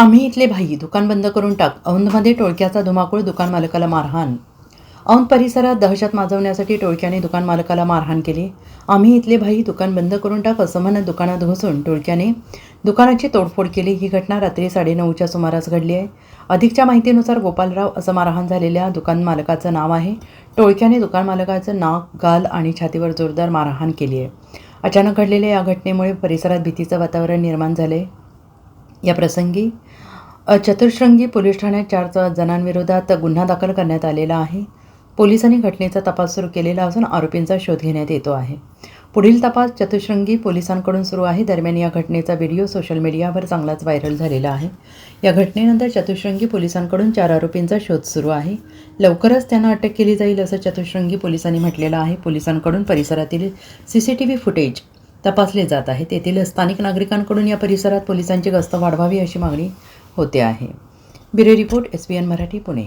आम्ही इथले भाई दुकान बंद करून टाक. औंधमध्ये टोळक्याचा धुमाकूळ दुकान मालकाला मारहाण. औंध परिसरात दहशत माजवण्यासाठी टोळक्याने दुकान मालकाला मारहाण केली. आम्ही इथले भाई दुकान बंद करून टाक असं म्हणत दुकानात घुसून टोळक्याने दुकानाची तोडफोड केली. ही घटना रात्री साडेनऊच्या सुमारास घडली आहे. अधिकच्या माहितीनुसार गोपालराव असं मारहाण झालेल्या दुकान मालकाचं नाव आहे. टोळक्याने दुकान मालकाचं नाक गाल आणि छातीवर जोरदार मारहाण केली आहे. अचानक घडलेल्या या घटनेमुळे परिसरात भीतीचं वातावरण निर्माण झाले या प्रसंगी चतुर्श्रंगी पोलीस ठाण्यात चार जणांविरोधात गुन्हा दाखल करण्यात आलेला आहे. पोलिसांनी घटनेचा तपास सुरू केलेला असून आरोपींचा शोध घेण्यात येतो आहे. पुढील तपास चतुश्रंगी पोलिसांकडून सुरू आहे. दरम्यान या घटनेचा व्हिडिओ सोशल मीडियावर चांगलाच व्हायरल झालेला आहे. या घटनेनंतर चतुश्रंगी पोलिसांकडून चार आरोपींचा शोध सुरू आहे. लवकरच त्यांना अटक केली जाईल असं चतुश्रंगी पोलिसांनी म्हटलेलं आहे. पोलिसांकडून परिसरातील C C T V footage तपासले जात आहे. तेथील स्थानिक नागरिकांकडून या परिसरात पोलिसांची गस्त वाढवावी अशी मागणी होते आहे. Bureau report S B N Marathi Pune.